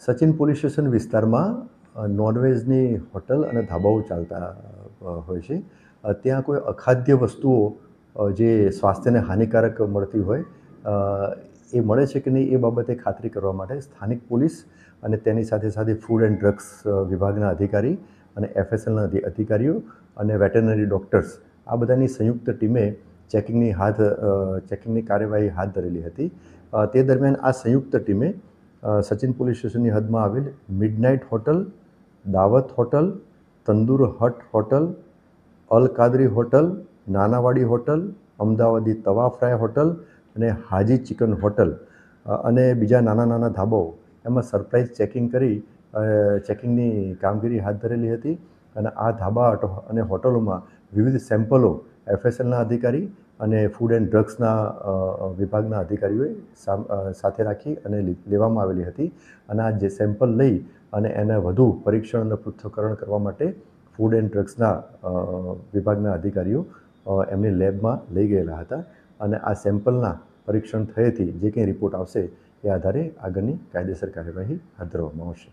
Sachin police station વિસ્તારમાં નોનવેજની hotel અને ધાબાઓ ચાલતા હોય છે. ત્યાં કોઈ અખાદ્ય વસ્તુઓ જે સ્વાસ્થ્યને હાનિકારક મળતી હોય એ મળે છે કે નહીં એ બાબતે ખાતરી કરવા માટે સ્થાનિક પોલીસ અને તેની સાથે સાથે ફૂડ એન્ડ ડ્રગ્સ વિભાગના અધિકારી અને એફએસએલના અધિકારીઓ અને વેટરનરી ડૉક્ટર્સ આ બધાની સંયુક્ત ટીમે ચેકિંગની હાથ ચેકિંગની કાર્યવાહી હાથ ધરેલી હતી. તે દરમિયાન આ સંયુક્ત ટીમે સચિન પોલીસ સ્ટેશનની હદમાં આવેલ midnight hotel Dawat hotel Tandoor hut hotel Al Kadri hotel Nanavadi hotel Amdavadi tawa fry hotel અને હાજી ચિકન હોટલ અને બીજા નાના નાના ધાબાઓ એમાં સરપ્રાઇઝ ચેકિંગ કરી ચેકિંગની કામગીરી હાથ ધરેલી હતી. અને આ ધાબા અને હોટલોમાં વિવિધ સેમ્પલો એફએસએલના અધિકારી અને ફૂડ એન્ડ ડ્રગ્સના વિભાગના અધિકારીઓએ સાથે રાખી અને લેવામાં આવેલી હતી. અને આ જે સેમ્પલ લઈ અને એને વધુ પરીક્ષણ અને પૃથ્થકરણ કરવા માટે ફૂડ એન્ડ ડ્રગ્સના વિભાગના અધિકારીઓ એમની લેબમાં લઈ ગયેલા હતા. અને આ સેમ્પલના પરીક્ષણ થયેથી જે કંઈ રિપોર્ટ આવશે એ આધારે આગળની કાયદેસર કાર્યવાહી હાથ ધરવામાં આવશે.